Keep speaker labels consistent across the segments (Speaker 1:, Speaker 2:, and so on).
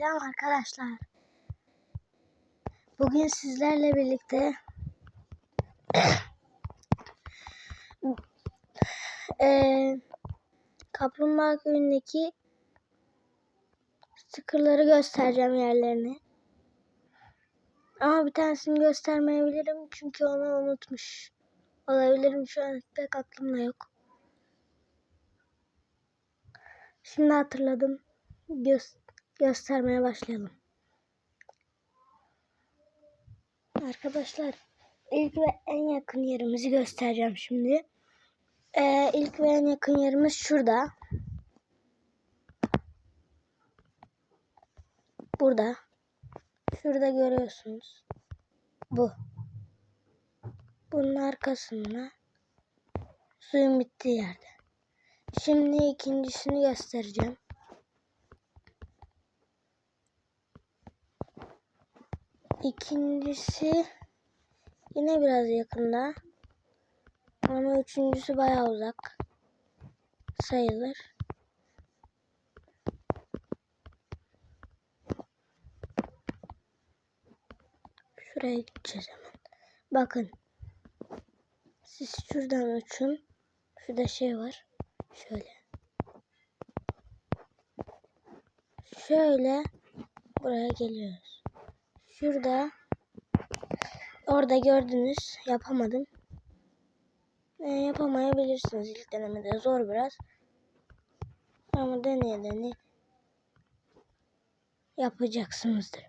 Speaker 1: Selam arkadaşlar. Bugün sizlerle birlikte eee Kaplumbağa köyündeki stickerları göstereceğim yerlerini. Ama bir tanesini göstermeyebilirim çünkü onu unutmuş olabilirim. Şu an pek aklımda yok. Şimdi hatırladım. Göz göstermeye başlayalım. Arkadaşlar ilk ve en yakın yerimizi göstereceğim şimdi. Ee, ilk ve en yakın yerimiz şurada. Burada. Şurada görüyorsunuz. Bu. Bunun arkasında suyun bittiği yerde. Şimdi ikincisini göstereceğim. İkincisi yine biraz yakında. Ama üçüncüsü bayağı uzak sayılır. Şuraya gideceğiz hemen. Bakın. Siz şuradan uçun. Şurada şey var. Şöyle. Şöyle buraya geliyoruz. Şurada orada gördünüz yapamadım. E, yapamayabilirsiniz ilk denemede zor biraz. Ama deneye deneye yapacaksınızdır.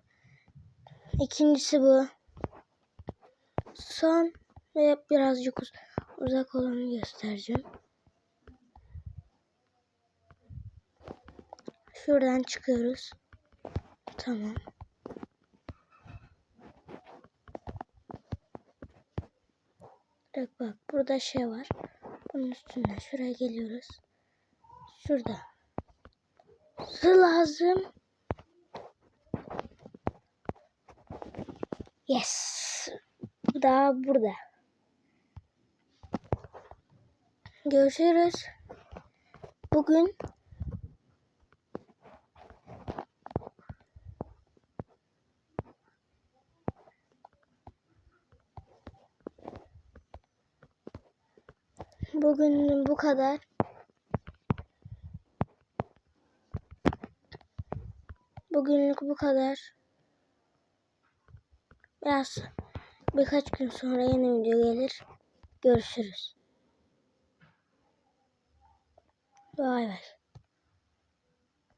Speaker 1: İkincisi bu. Son ve birazcık uz uzak olanı göstereceğim. Şuradan çıkıyoruz. Tamam. Bak bak burada şey var. Bunun üstünden şuraya geliyoruz. Şurada. Su lazım. Yes. Bu da burada. Görüşürüz. Bugün Bugün bu kadar. Bugünlük bu kadar. Biraz birkaç gün sonra yeni video gelir. Görüşürüz. Bay bay.